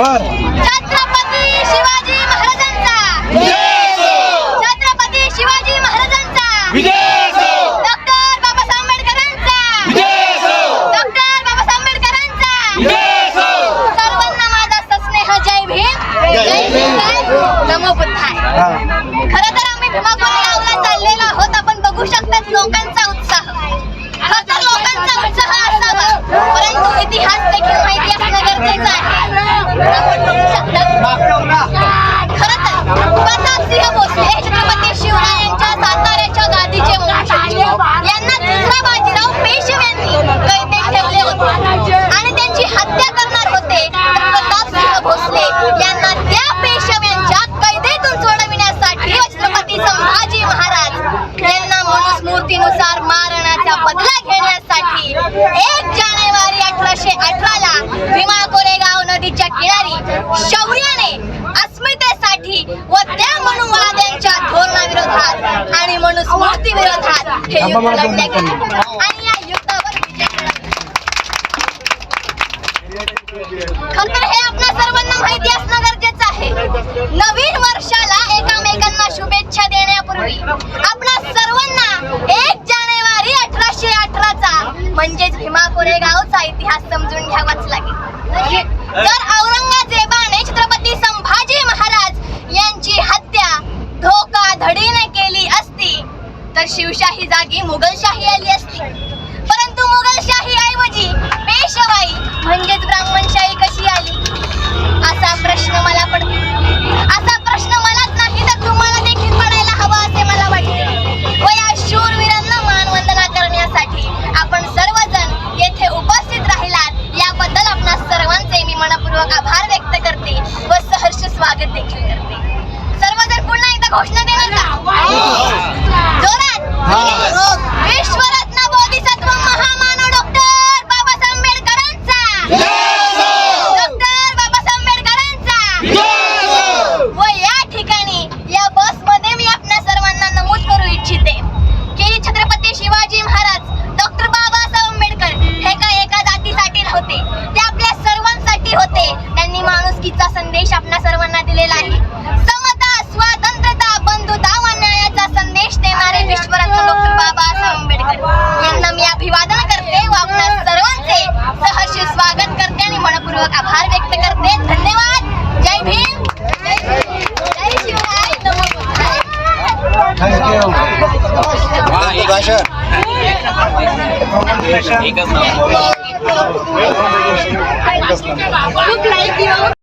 बर छत्रपती शिवाजी महाराजांचा. छत्रपती शिवाजी महाराजांचा. डॉक्टर बाबासाहेब आंबेडकरांचा डॉक्टर बाबासाहेब आंबेडकरांचा सर्वांना माझा जय भीम. जय नमो बुद्धाय. एक जानेवारी अठराशे अठरा ला भीमा कोरेगाव नदीच्या किनारी शौर्याने अस्मितेसाठी व त्या म्हणून महादेवच्या धोरणाविरोधात आणि म्हणून स्मृती विरोधात हे युद्ध लढले गेले. कोरेगावचा इतिहास समजून घ्यावाच लागेल. तर औरंगजेबाने छत्रपती संभाजी महाराज यांची हत्या धोका धडीने केली असती. तर शिवशाही जागी मुघलशाही आली घोषणा देणार का जोरात. पूर्वक आभार व्यक्त करते धन्यवाद। जय भीम। जय शिवराय नमो भाषण